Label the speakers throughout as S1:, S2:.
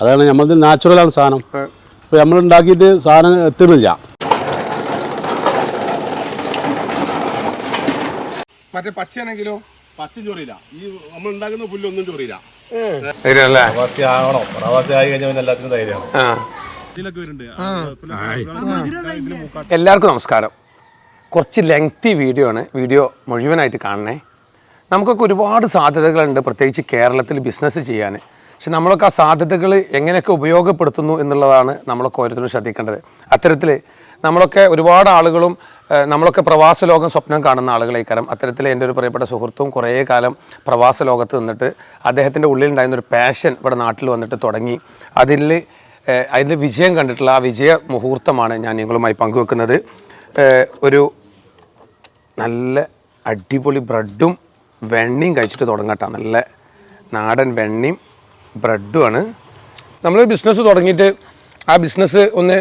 S1: അതാണ് നമ്മളത് നാച്ചുറലാണ് സാധനം. അപ്പോൾ നമ്മൾ ഉണ്ടാക്കിയിട്ട് സാധനം എത്തുന്നില്ല.
S2: മറ്റേ പച്ചയാണെങ്കിലോ
S1: പച്ച ചൊറിയില്ല. ഈ നമ്മൾ ഉണ്ടാക്കുന്ന പുല്ലൊന്നും ചൊറിയില്ല.
S3: പ്രവാസി ആവണോ പ്രവാസി ആയി കഴിഞ്ഞാൽ പിന്നെ എല്ലാത്തിനും ധൈര്യമാണ്.
S4: എല്ലാവർക്കും നമസ്കാരം. കുറച്ച് ലെങ്തി വീഡിയോ ആണ്. വീഡിയോ മുഴുവനായിട്ട് കാണണേ. നമുക്കൊക്കെ ഒരുപാട് സാധ്യതകളുണ്ട് പ്രത്യേകിച്ച് കേരളത്തിൽ ബിസിനസ് ചെയ്യാൻ. പക്ഷെ നമ്മളൊക്കെ ആ സാധ്യതകൾ എങ്ങനെയൊക്കെ ഉപയോഗപ്പെടുത്തുന്നു എന്നുള്ളതാണ് നമ്മളൊക്കെ ഓരോരുത്തരും ശ്രദ്ധിക്കേണ്ടത്. അത്തരത്തിൽ നമ്മളൊക്കെ ഒരുപാട് ആളുകളും നമ്മളൊക്കെ പ്രവാസ ലോകം സ്വപ്നം കാണുന്ന ആളുകളേക്കാരം. അത്തരത്തിൽ എന്റെ ഒരു പ്രിയപ്പെട്ട സുഹൃത്തും കുറേ കാലം പ്രവാസ ലോകത്ത് നിന്നിട്ട് അദ്ദേഹത്തിന്റെ ഉള്ളിലുണ്ടായിരുന്ന ഒരു പാഷൻ ഇവിടെ നാട്ടിൽ വന്നിട്ട് തുടങ്ങി. അതിൽ അതിന്റെ വിജയം കണ്ടിട്ടുള്ള ആ വിജയ മുഹൂർത്തമാണ് ഞാൻ നിങ്ങളുമായി പങ്കുവെക്കുന്നത്. ഒരു നല്ല അടിപൊളി ബ്രെഡും വെണ്ണയും കഴിച്ചിട്ട് തുടങ്ങട്ടാ. നല്ല നാടൻ വെണ്ണയും ബ്രെഡുമാണ് നമ്മൾ ബിസിനസ് തുടങ്ങിയിട്ട് ആ ബിസിനസ് ഒന്ന്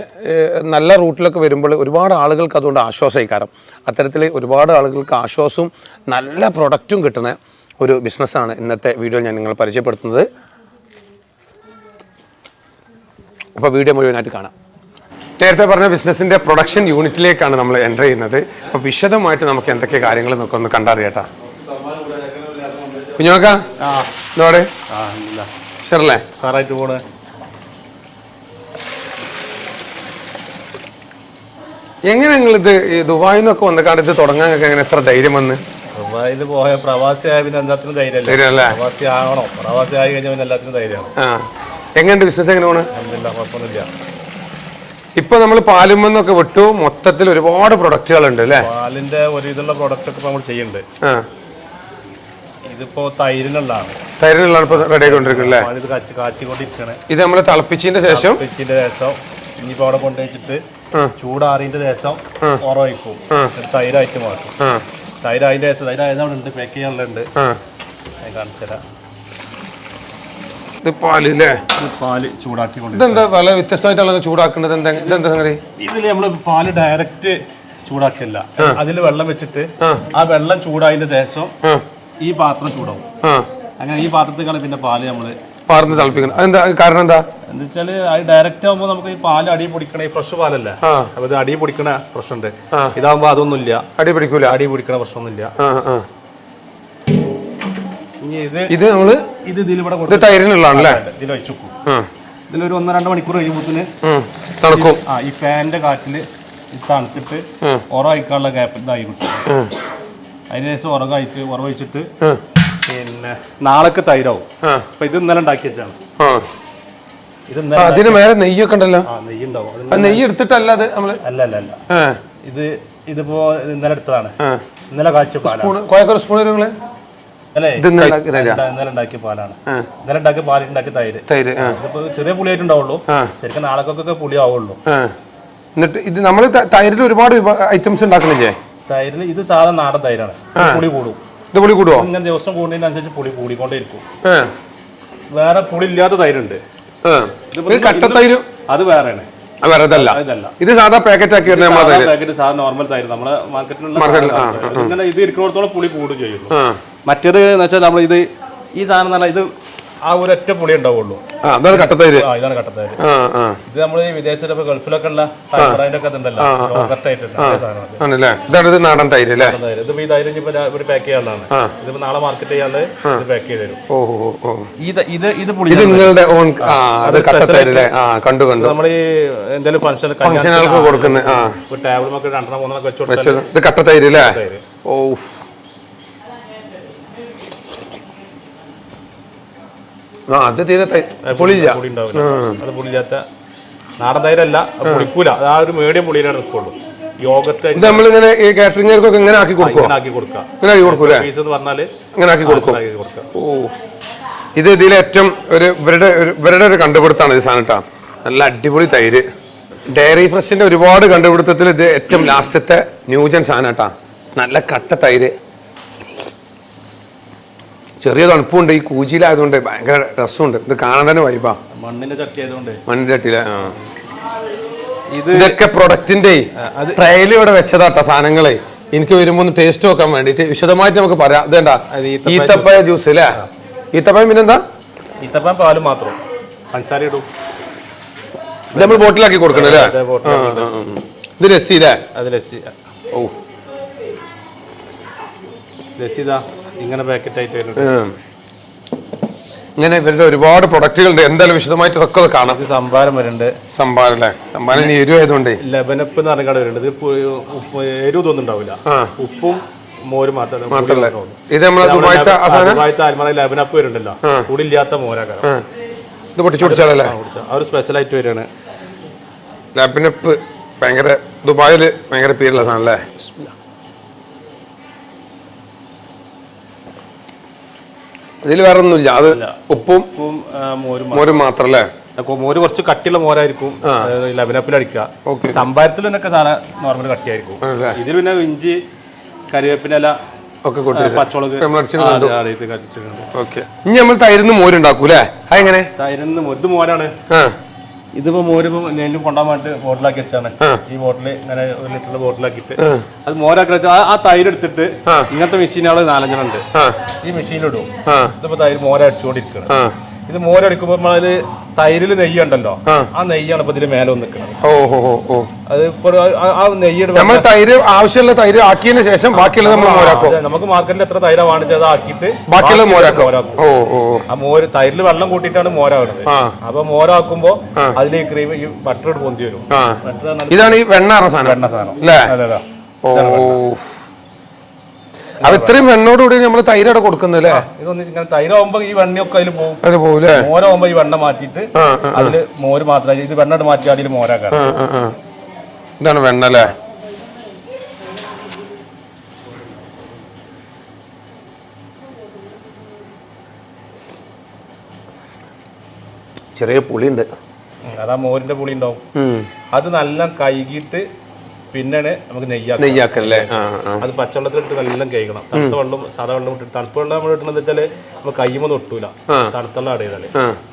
S4: നല്ല റൂട്ടിലൊക്കെ വരുമ്പോൾ ഒരുപാട് ആളുകൾക്ക് അതുകൊണ്ട് ആശ്വാസമായി കാരണം അത്തരത്തിൽ ഒരുപാട് ആളുകൾക്ക് ആശ്വാസവും നല്ല പ്രൊഡക്റ്റും കിട്ടുന്ന ഒരു ബിസിനസ്സാണ് ഇന്നത്തെ വീഡിയോ ഞാൻ നിങ്ങളെ പരിചയപ്പെടുത്തുന്നത്. അപ്പോൾ വീഡിയോ മുഴുവനായിട്ട് കാണാം. നേരത്തെ പറഞ്ഞ ബിസിനസ്സിന്റെ പ്രൊഡക്ഷൻ യൂണിറ്റിലേക്കാണ് നമ്മൾ എന്റർ ചെയ്യുന്നത്. അപ്പോൾ വിശദമായിട്ട് നമുക്ക് എന്തൊക്കെ കാര്യങ്ങൾ നമുക്ക് ഒന്ന് കുഞ്ഞോക്കാ? കുഞ്ഞോക്ക ഇതോടെ? ഷെറല്ലേ
S3: സാറായിട്ട് പോണ്.
S4: എങ്ങനെ നിങ്ങൾ ഇത് ദുബായിൽ നിന്നൊക്കെ വന്നക്കാണ്ട് ഇത് തുടങ്ങാനൊക്കെ എങ്ങനെ എത്ര ധൈര്യം വന്ന്?
S3: ദുബായിൽ പോയ പ്രവാസി ആയ പിന്നെ എല്ലാത്തിനും ധൈര്യമല്ലേ
S4: ധൈര്യമല്ലേ
S3: പ്രവാസി ആവണം. പ്രവാസി ആയി കഴിഞ്ഞാൽ പിന്നെ എല്ലാത്തിനും ധൈര്യമാണ്.
S4: ആ. എങ്ങനെയുണ്ട് ബിസിനസ് എങ്ങനെ പോണ്?
S3: കുഴപ്പമൊന്നുമില്ല.
S4: ഇപ്പൊ നമ്മൾ പാലുമെന്നൊക്കെ വിട്ടു. മൊത്തത്തിൽ ഒരുപാട് പ്രൊഡക്റ്റുകൾ ഉണ്ട് അല്ലേ?
S3: പാലിന്റെ ഒരു ഇതുള്ള പ്രൊഡക്റ്റ് ഒക്കെ നമ്മൾ ചെയ്യുന്നുണ്ട്.
S4: ആ.
S3: ഇതിപ്പോ തൈരിനുള്ളതാണ്.
S4: തൈരിനുള്ളതാണ് ഇപ്പൊ റെഡി ആയിക്കൊണ്ടിരിക്കുന്നത് അല്ലേ
S3: പാലിത് കാച്ചി കാച്ചിക്കൊണ്ടിരിക്കണേ.
S4: ഇത് നമ്മൾ തിളപ്പിച്ചതിന്റെ ശേഷം?
S3: തിളപ്പിച്ചതിന്റെ ശേഷം ഇനിയിപ്പോ അവിടെ കൊണ്ടുവച്ചിട്ട് ചൂടാറിന്റെ ശേഷം ഉറവയ്ക്കും തൈരായിട്ട് മാറ്റും. തൈരായിന്റെ ശേഷം തൈര് അതിന് അവിടെ ഉണ്ട് പാക്ക് ചെയ്യാനുള്ളുണ്ട്. ഞാൻ കാണിച്ചു തരാം.
S4: ഇത് പാൽ അല്ലേ?
S3: ഇത് പാൽ ചൂടാക്കി
S4: ഇതെന്താ പല വ്യത്യസ്തമായിട്ടുള്ള ചൂടാക്കുന്നത്? എന്താ ഇതെന്താ സംഗതി?
S3: ഇതിൽ നമ്മൾ പാൽ ഡയറക്റ്റ് ചൂടാക്കില്ല അതിൽ വെള്ളം വെച്ചിട്ട് ആ. വെള്ളം ചൂടായതിന്റെ ശേഷം ഈ പാത്രം ചൂടാവും. അങ്ങനെ ഈ പാത്രത്തിലാണ് പിന്നെ പാൽ നമ്മൾ
S4: പാർന്ന് തിളപ്പിക്കണം. അതെന്താ കാരണം എന്താ?
S3: എന്താ വെച്ചാൽ അത് ഡയറക്റ്റ് ആകുമ്പോൾ നമുക്ക് ഈ പാൽ അടി പൊടിക്കണ ഈ ഫ്രഷ് പാലല്ലേ. അപ്പൊ ഇത് അടി പൊടിക്കണ പ്രശ്നമുണ്ട്. ഇതാകുമ്പോ അതൊന്നുമില്ല.
S4: അടി പിടിക്കൂല.
S3: അടി പൊടിക്കണ പ്രശ്നമൊന്നുമില്ല. ഇനി ഇത്
S4: ഇത് നമ്മൾ
S3: ഇത് ഇതിലിവിടെ
S4: ഇത് തൈരിനുള്ളതാണല്ലേ?
S3: ഇതിൽ വെച്ചു ഇതിലൊരു ഒന്ന് രണ്ട് മണിക്കൂർ കഴിയുമ്പോത്തിന്.
S4: തണുക്കും.
S3: ആ ഈ ഫാനിന്റെ കാറ്റിൽ ഇത് തണുത്തിട്ട് ഉറവയ്ക്കാനുള്ള ഗ്യാപ്പ് ഇതായി കിട്ടും. അതിന് ശേഷം ഉറകായിട്ട് ഉറവഴിച്ചിട്ട് പിന്നെ നാളേക്ക് തൈരാവും. അപ്പൊ ഇത് ഇന്നലെ ഉണ്ടാക്കി വെച്ചാണ്. ഇത്
S4: അതിന് മേലെ നെയ്യൊക്കെ ഉണ്ടല്ലോ.
S3: നെയ്യ് ഉണ്ടാവും.
S4: നെയ്യ് എടുത്തിട്ടല്ല അത് നമ്മൾ?
S3: അല്ല അല്ല അല്ല. ഇത് ഇതിപ്പോ ഇത് ഇന്നലെ എടുത്തതാണ്. ഇന്നലെ കാഴ്ച പാലാണ്.
S4: സ്പൂൺ നിങ്ങൾ? ഇന്നലെ
S3: ഉണ്ടാക്കിയ പാലാണ്. ഇന്നലെ ഉണ്ടാക്കിയ പാലിൽ ഉണ്ടാക്കിയ തൈര്.
S4: തൈര്
S3: ഇതിപ്പോ ചെറിയ പുളിയായിട്ടുണ്ടാവുള്ളൂ. ശരിക്കും നാളേക്കൊക്കെ പുളി ആവുള്ളൂ
S4: എന്നിട്ട് ഇത് നമ്മൾ തൈരിൽ ഒരുപാട് ഐറ്റംസ് ഉണ്ടാക്കുന്നില്ലേ
S3: തൈരിന് ഇത് സാധാരണ നാടൻ തൈരാണ്. പുളി കൂടും.
S4: ഇത് പുളി കൂടുമോ
S3: ഇങ്ങനെ ദിവസം കൂടുന്നതിനനുസരിച്ച് പുളി കൂടിക്കൊണ്ടേയിരിക്കും. വേറെ പുളി ഇല്ലാത്ത തൈരുണ്ട്.
S4: ആ. ഇത് കട്ടത്തൈര്
S3: അത് വേറെയാണ്.
S4: വേറെ ഇതല്ല. ഇത് സാധാ പാക്കറ്റ് ആക്കി വരുന്ന നമ്മളെ തൈര്.
S3: പാക്കറ്റ് സാധാരണ നോർമൽ തൈര്. നമ്മുടെ മാർക്കറ്റിലുള്ള ഇത് ഇരിക്കുന്നിടത്തോളം പുളി കൂടും ചെയ്യുള്ളൂ
S4: ആ.
S3: മറ്റേത് എന്ന് വെച്ചാൽ നമ്മൾ ഇത് ഈ സാധനം എന്ന് പറഞ്ഞാൽ ഇത് ആ ഒരൊറ്റ പുളി ഉണ്ടാവുള്ളൂ.
S4: ആ അതാണ് കട്ടത്തൈര്.
S3: ആ ഇതാണ് കട്ടത്തൈര്.
S4: ആ ആ.
S3: ഇത് നമ്മൾ ഈ വിദേശത്തൊക്കെ ഗൾഫിലൊക്കെ ഉള്ള ഒക്കെ ഇതുണ്ടല്ലോ
S4: ആണല്ലേ? ഇതാണ് ഇത് നാടൻ തൈര് അല്ലേ?
S3: ഇതിപ്പോ ഈ തൈര് ഇനിയിപ്പോ ഒരു പാക്ക് ചെയ്യാനാണ് ഇതിപ്പോ നാളെ മാർക്കറ്റ് ചെയ്യാണ്ട് പാക്ക് ചെയ്ത് തരും.
S4: ഓ ഓ ഓ
S3: ഈ ഇത് ഇത് പുളി
S4: ഇത് നിങ്ങളുടെ ഓൺ ആ അത് കണ്ടു കണ്ടു.
S3: നമ്മൾ ഈ എന്തെങ്കിലും ഫംഗ്ഷൻ
S4: ഫംഗ്ഷനുകൾക്ക് കൊടുക്കുന്ന ആ
S3: ഒരു ടേബിൾ ഒക്കെ രണ്ടെണ്ണം മൂന്നെണ്ണം വെച്ചു
S4: ഇത് കട്ടത്തൈര് അല്ലേ? ഓ ആ അത് തീരെ പുളിയില്ല.
S3: ഉണ്ടാവില്ല അത് പുളിയില്ലാത്ത നാടൻ തൈരല്ല പുളിക്കൂല അത് ആ ഒരു മീഡിയം പുളിയിലാണ് നിൽക്കുള്ളൂ. യോഗത്തെ
S4: ഇത് നമ്മളിങ്ങനെ ഈ കാറ്ററിംഗുകാർക്കൊക്കെ ഇങ്ങനെ ആക്കി കൊടുക്കും
S3: ഇങ്ങനെ ആക്കി കൊടുക്കാം
S4: ഇങ്ങനെ ആക്കി കൊടുക്കൂലേ
S3: പീസ് എന്ന് പറഞ്ഞാൽ
S4: ഇങ്ങനെ ആക്കി കൊടുക്കും.
S3: ആക്കി കൊടുക്കാം
S4: ഓ. ഇത് ഇതിലെ ഏറ്റവും ഒരു ഇവരുടെ ഒരു- ഇവരുടെ ഒരു കണ്ടുപിടുത്താണ് ഈ സാധനം കേട്ടോ നല്ല അടിപൊളി തൈര്. ഡയറി ഫ്രഷിന്റെ ഒരുപാട് കണ്ടുപിടുത്തത്തിൽ ഇത് ഏറ്റവും ലാസ്റ്റത്തെ ന്യൂജൻ സാധനം കേട്ടോ നല്ല കട്ട തൈര്. ചെറിയ തണുപ്പുണ്ട്. ഈ കൂജിയിലായതുകൊണ്ട് ഭയങ്കര രസമുണ്ട്. ഇത് കാണാൻ തന്നെ വൈബാ
S3: മണ്ണിന്റെ ചട്ടി ആയതുകൊണ്ട്.
S4: മണ്ണിന്റെ ചട്ടിയിലെ ഇതൊക്കെ പ്രൊഡക്റ്റിന്റെ ട്രയൽ ഇവിടെ വെച്ചതാട്ട സാധനങ്ങളെ. എനിക്ക് വരുമ്പോ ഒന്ന് ടേസ്റ്റ് നോക്കാൻ വേണ്ടിട്ട് വിശദമായിട്ട് നമുക്ക് പറയാം. ഇതേണ്ട
S3: ഈത്തപ്പഴ
S4: ജ്യൂസ് അല്ലേ ഈത്തപ്പഴം പിന്നെന്താ?
S3: ഈത്തപ്പഴം പാൽ മാത്രം. പഞ്ചസാര ഇടും.
S4: ഇത് നമ്മൾ ബോട്ടിലാക്കി കൊടുക്കണം അല്ലേ? ഇത് ലസ്സി അല്ലേ?
S3: അത് ലസ്സി
S4: ഓ.
S3: ലസ്സി ഇതാ. ഇങ്ങനെ പാക്കറ്റ് ആയിട്ട് വരുന്നുണ്ട്.
S4: ഇങ്ങനെ ഇവരുടെ ഒരുപാട് പ്രൊഡക്റ്റുകൾ ഉണ്ട് എന്തായാലും വിശദമായിട്ട് ഇതൊക്കെ കാണാം.
S3: സംഭാരം വരുന്നുണ്ട്.
S4: സംഭാരം അല്ലേ? സംഭാരം ഇനി എരിവ് ആയതുകൊണ്ട്.
S3: ലെബനപ്പ് എന്ന് പറഞ്ഞ കട വരുന്നുണ്ട് ഇത് പു- ഉപ്പ് മോരും മാത്രമേ
S4: മാത്രല്ലേ ഇത് നമ്മളെ ദുബായത്തെ ആ സാധനം?
S3: ദുബായത്തെ അൽമറ ലെബനപ്പ് വരുന്നുണ്ടല്ലോ. കൂടില്ലാത്ത മോരാക്കാരം
S4: ആ. ഇത് പൊട്ടിച്ചു കുടിച്ചാലല്ലേ?
S3: ആ ഒരു സ്പെഷ്യൽ ആയിട്ട് വരികയാണ്.
S4: ലബനപ്പ് ഭയങ്കര ദുബായിൽ ഭയങ്കര പേരുള്ള സാധനം അല്ലേ ഇതിൽ വേറെ ഒന്നുമില്ല അത് ഉപ്പും
S3: മോരും മാത്രം.
S4: അല്ലേ
S3: മോര് കുറച്ച് കട്ടിയുള്ള മോരായിരിക്കും. ലവനപ്പിൽ അടിക്കുക.
S4: സമ്പാരത്തിൽ
S3: സംഭാരത്തിൽ നിന്നൊക്കെ സാധനം നോർമൽ കട്ടിയായിരിക്കും? ഇതിൽ പിന്നെ ഇഞ്ചി കറിവേപ്പിനില
S4: ഒക്കെ ഇനി നമ്മൾ തൈരുന്ന് മോരുണ്ടാക്കൂലേ അതെങ്ങനെ?
S3: തൈരുന്ന് ഇത് മോരാണ്. ഇതിപ്പോ മോര് ഇപ്പൊ നെല്ലും കൊണ്ടാൻ വേണ്ടി ബോട്ടിലാക്കി വെച്ചാണ്. ഈ ബോട്ടിൽ ഇങ്ങനെ ഒരു ലിറ്ററിന്റെ ബോട്ടിലാക്കിട്ട് അത് മോരാക്കി വെച്ചാൽ ആ തൈര് എടുത്തിട്ട് ഇങ്ങനത്തെ മെഷീനുകൾ നാലഞ്ചെണ്ണം ഉണ്ട്. ഈ മെഷീനിലിടും. ഇതിപ്പോ തൈര് മോര അടിച്ചുകൊണ്ടിരിക്കണം. ഇത് മോരടിക്കുമ്പോൾ നമ്മളത് തൈരിൽ നെയ്യ് ഉണ്ടല്ലോ ആ നെയ്യാണ് ഇപ്പൊ ഇതിന് മേലെ നിൽക്കുന്നത്
S4: ഓഹോ ഓ
S3: അത് ഇപ്പൊ ആ- നെയ്യ്
S4: നമ്മൾ തൈര് ആവശ്യമുള്ള തൈര് ആക്കിയതിന് ശേഷം ബാക്കിയുള്ളത് നമ്മൾ മോരാക്കും.
S3: നമുക്ക് മാർക്കറ്റിൽ എത്ര തൈര അത് ആക്കിയിട്ട്
S4: ബാക്കിയുള്ളത് മോരാക്കും. ഓ.
S3: ആ മോര് തൈരിൽ വെള്ളം കൂട്ടിയിട്ടാണ് മോരാകുന്നത് അപ്പൊ മോരാക്കുമ്പോ അതിൽ ഈ ക്രീം ഈ ബട്ടർ പൊന്തി വരും?
S4: ഇതാണ് ഈ വെണ്ണ സാധനം
S3: വെണ്ണ സാധനം.
S4: അല്ലേ? ഓ. അപ്പൊ ഇത്രയും വെണ്ണോടുകൂടി നമ്മൾ തൈര് കൊടുക്കുന്നല്ലേ? കൊടുക്കുന്നത് അല്ലേ
S3: ഇതൊന്ന് ഇങ്ങനെ തൈരാകുമ്പോ ഈ വെണ്ണയൊക്കെ അതിൽ പോകും
S4: അത് പോകൂലേ
S3: മോരാകുമ്പോ ഈ വെണ്ണ മാറ്റിയിട്ട് അതിൽ മോര് മാത്രം ഇത് വെണ്ണ മാറ്റി അതിൽ മോരാക്കാം.
S4: ഇതാണ് വെണ്ണ അല്ലേ ചെറിയ പുളിയുണ്ട്.
S3: അതാ മോരിന്റെ പുളി ഉണ്ടാവും അത് നല്ല കൈകിട്ട് പിന്നെയാണ് നമുക്ക് നെയ്യാക്കാം
S4: നെയ്യാക്കല്ലേ
S3: അത് പച്ചവെള്ളത്തിലിട്ട് നല്ല കഴിക്കണം തണുത്ത വെള്ളം സാധാ വെള്ളം ഇട്ടിട്ട് തണുത്ത വെള്ളം നമ്മൾ ഇട്ടണെന്ന് വെച്ചാൽ നമുക്ക് കയ്യുമ്പോൾ ഒട്ടൂല. തണുത്ത വെള്ളം ആഡ് ചെയ്താൽ.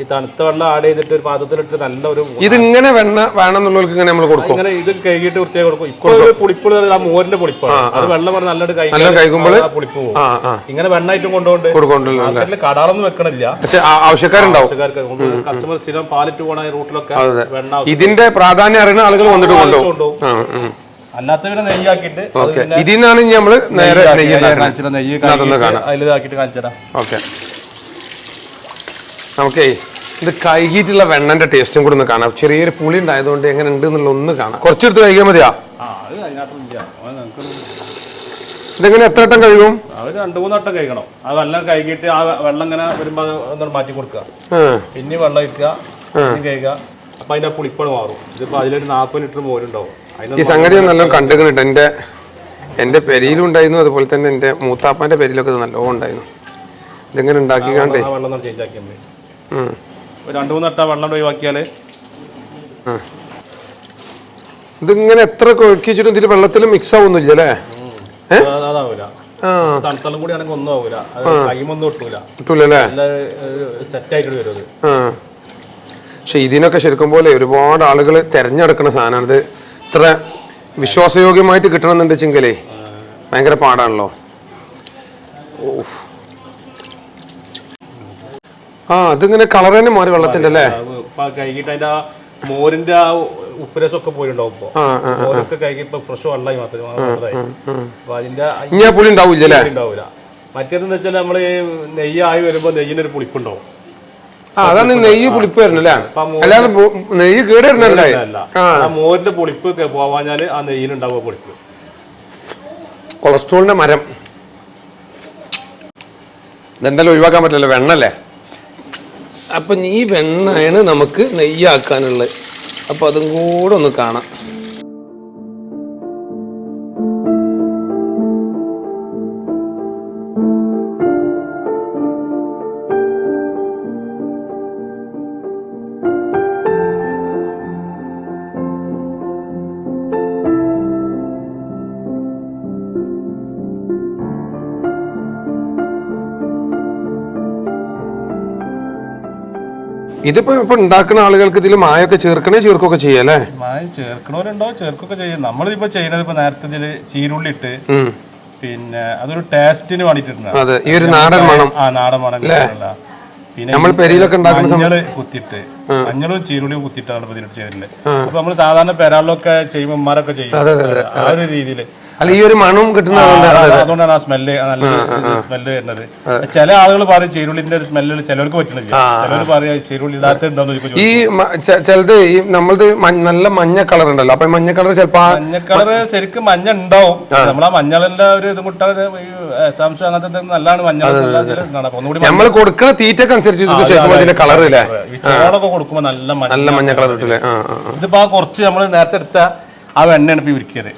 S3: ഈ തണുത്ത വെള്ളം ആഡ് ചെയ്തിട്ട് ഒരു പാത്രത്തിലിട്ട് നല്ല ഒരു
S4: ഇതിങ്ങനെ വെണ്ണ വേണമെന്നുള്ളവർക്ക് ഇങ്ങനെ നമ്മൾ കൊടുക്കും.
S3: ഇങ്ങനെ ഇത് കഴുകിയിട്ട് വൃത്തിയായി കൊടുക്കും. ഇപ്പോൾ ഒരു പുളിപ്പ് ആ മോരിന്റെ പുളിപ്പാണ്. അത് വെള്ളം പറഞ്ഞ് നല്ലൊരു കൈ
S4: നല്ല കഴിക്കുമ്പോൾ
S3: പുളിപ്പ് പോകും ഇങ്ങനെ വെണ്ണായിട്ടും കൊണ്ടുകൊണ്ട്
S4: കൊടുക്കൊണ്ടല്ലോ
S3: കടാറൊന്നും വെക്കണില്ല.
S4: പക്ഷെ ആവശ്യക്കാരുണ്ടാവും.
S3: കസ്റ്റമർ സ്ഥിരം പാലിട്ട് പോണ റൂട്ടിലൊക്കെ
S4: ഇതിന്റെ പ്രാധാന്യം അറിയുന്ന ആളുകൾ വന്നിട്ട് കൊണ്ടുപോകും.
S3: അല്ലാത്തവരെ നെയ്യാക്കിയിട്ട്
S4: ഓക്കെ. ഇതിൽ നിന്നാണ് ഇനി നമ്മൾ നേരെ നെയ്യ്
S3: അതിൽ കാണിച്ചതാ.
S4: ഓക്കെ. നമുക്കേ ഇത് കഴുകിയിട്ടുള്ള വെണ്ണന്റെ ടേസ്റ്റും കൂടെ ഒന്ന് കാണാം. ചെറിയൊരു പുളി ഉണ്ടായതുകൊണ്ട് എങ്ങനെ ഉണ്ട് എന്നുള്ള ഒന്ന് കാണാം. കുറച്ചെടുത്ത് കഴിക്കാൻ മതിയാ?
S3: ആ
S4: ഇതെങ്ങനെ എത്ര വട്ടം കഴുകും?
S3: അത് രണ്ട് മൂന്ന് വട്ടം കഴിക്കണം അത് വെള്ളം കഴുകിയിട്ട് ആ വെള്ളം ഇങ്ങനെ വരുമ്പോൾ അത് മാറ്റി കൊടുക്കുക.
S4: ആ,
S3: പിന്നെ വെള്ളം ഒഴിക്കുക പിന്നെ കഴുകുക. അപ്പൊ അതിന്റെ പുളിപ്പഴം മാറും. ഇതിപ്പോ അതിലൊരു നാൽപ്പത് ലിറ്റർ മോരുണ്ടാവും.
S4: ഈ സംഗതി നല്ല കണ്ടുകണിട്ട് എന്റെ എന്റെ പെരിയിലും ഉണ്ടായിരുന്നു അതുപോലെ തന്നെ എന്റെ മൂത്താപ്പാന്റെ പെരിയിലൊക്കെ ഇത് നല്ലോണം ഉണ്ടായിരുന്നു. ഇതെങ്ങനെ ഉണ്ടാക്കിക്കാണ്ടേ.
S3: രണ്ട് മൂന്ന് വട്ടം വെള്ളം ഒഴിവാക്കിയാൽ.
S4: ഇതിങ്ങനെ എത്ര ഒഴിക്കിച്ചിട്ടും ഇതിൽ വെള്ളത്തിൽ മിക്സ് ആവുന്നില്ല അല്ലേ?
S3: കൂടി ആണെങ്കിൽ ഒന്നും ആവൂല. കൈമൊന്നും ഒട്ടൂല സെറ്റ് ആയിട്ട് വരും
S4: പക്ഷെ ഇതിനൊക്കെ ശരിക്കും പോലെ ഒരുപാട് ആളുകൾ തിരഞ്ഞെടുക്കുന്ന സാധനമാണ് ഇത്. ഇത്ര വിശ്വാസയോഗ്യമായിട്ട് കിട്ടണമെന്നുണ്ടെച്ചെങ്കിലേ ഭയങ്കര പാടാണല്ലോ. ഓഫ്. ആ അതിങ്ങനെ കളർ തന്നെ മാറി വെള്ളത്തിന്റെ അല്ലേ?
S3: അതിന്റെ ആ മോരിന്റെ ആ ഉപ്പരസൊക്കെ പോയിട്ടുണ്ടാവും
S4: ആ ആ
S3: മോരൊക്കെ കഴുകി ഇപ്പൊ ഫ്രഷ് വെള്ളമായി മാത്രമേ അപ്പൊ അതിന്റെ
S4: പുളി ഉണ്ടാവില്ല
S3: മറ്റേതെന്ന് വെച്ചാൽ നമ്മൾ നെയ്യായി വരുമ്പോ നെയ്യിനൊരു പുളിപ്പുണ്ടാവും.
S4: അതാണ് നെയ്യ് പുളിപ്പ് വരുന്നത് അല്ലേ? അല്ലാതെ നെയ്യ് കേട് വരുന്നല്ലേ
S3: ആ. മോരിന്റെ പുളിപ്പ് പോവാഞ്ഞാൽ ആ നെയ്യിലുണ്ടാവുക പുളിപ്പ്.
S4: കൊളസ്ട്രോളിന്റെ മരം. ഇതെന്തായാലും ഒഴിവാക്കാൻ പറ്റില്ലല്ലോ വെണ്ണല്ലേ? അപ്പം ഈ വെണ്ണയാണ് നമുക്ക് നെയ്യാക്കാനുള്ളത്. അപ്പം അതും കൂടെ ഒന്ന് കാണാം. ഇതിപ്പോ ഇപ്പൊ ഉണ്ടാക്കുന്ന ആളുകൾക്ക് ഇതിൽ മായൊക്കെ ചേർക്കണേ ചേർക്കൊക്കെ ചെയ്യാല്ലേ
S3: മായ ചേർക്കണവരുണ്ടോ? ചേർക്കൊക്കെ ചെയ്യും. നമ്മളിപ്പോ ചെയ്യുന്നത് ഇപ്പൊ നേരത്തെ ഇതിൽ ചീരുള്ളി ഇട്ട് പിന്നെ അതൊരു ടേസ്റ്റിന് വേണ്ടിട്ടുണ്ട്
S4: അതെ ഈ ഒരു നാടൻ മണം.
S3: ആ നാടൻ മണം കിട്ടാനുള്ള പിന്നെ
S4: നമ്മൾ പെരിയിലൊക്കെ ഉണ്ടാക്കുന്ന
S3: മഞ്ഞൾ കുത്തിയിട്ട് മഞ്ഞളും ചീരുളിയും കുത്തിയിട്ടാണ് ചെയ്യുന്നത് അപ്പൊ നമ്മൾ സാധാരണ പെരാളിലൊക്കെ ചെയ്യുമ്പോൾ ഉമ്മാരൊക്കെ ചെയ്യും. ആ ഒരു രീതിയിൽ
S4: അല്ല ഈ ഒരു മണവും കിട്ടുന്നതുകൊണ്ട്
S3: അതുകൊണ്ടാണ് ആ സ്മെല്ല് നല്ല സ്മെല്ല് വരുന്നത്. ചില ആളുകൾ പറയും ചേരുള്ളിന്റെ ഒരു സ്മെല്ല് ചിലവർക്ക് പറ്റുന്നില്ല ചിലർ പറയാ ചേരുള്ളി ഇടാത്തുണ്ടോന്ന് ചോദിക്കും.
S4: ഈ ചിലത് ഈ നമ്മളത് നല്ല മഞ്ഞ കളർ ഉണ്ടല്ലോ. അപ്പൊ മഞ്ഞ കളർ ചിലപ്പോ
S3: മഞ്ഞ കളർ ശരിക്കും മഞ്ഞ ഉണ്ടാവും. നമ്മളാ മഞ്ഞളിന്റെ ഒരു ഇത് മുട്ട സാംശം അങ്ങനത്തെ നല്ലതാണ്. മഞ്ഞൾ
S4: നമ്മൾ കൊടുക്കുന്ന തീറ്റക്ക് അനുസരിച്ച് ഇതിന്റെ കളർ ഇല്ലേ?
S3: ചോളൊക്കെ കൊടുക്കുമ്പോ നല്ല മഞ്ഞ
S4: നല്ല മഞ്ഞ കളർ ആ.
S3: ഇതിപ്പോ കുറച്ച് നമ്മൾ നേരത്തെ എടുത്ത ആ വെണ്ണയാണ് ഇപ്പൊ ഉരുക്കിയത്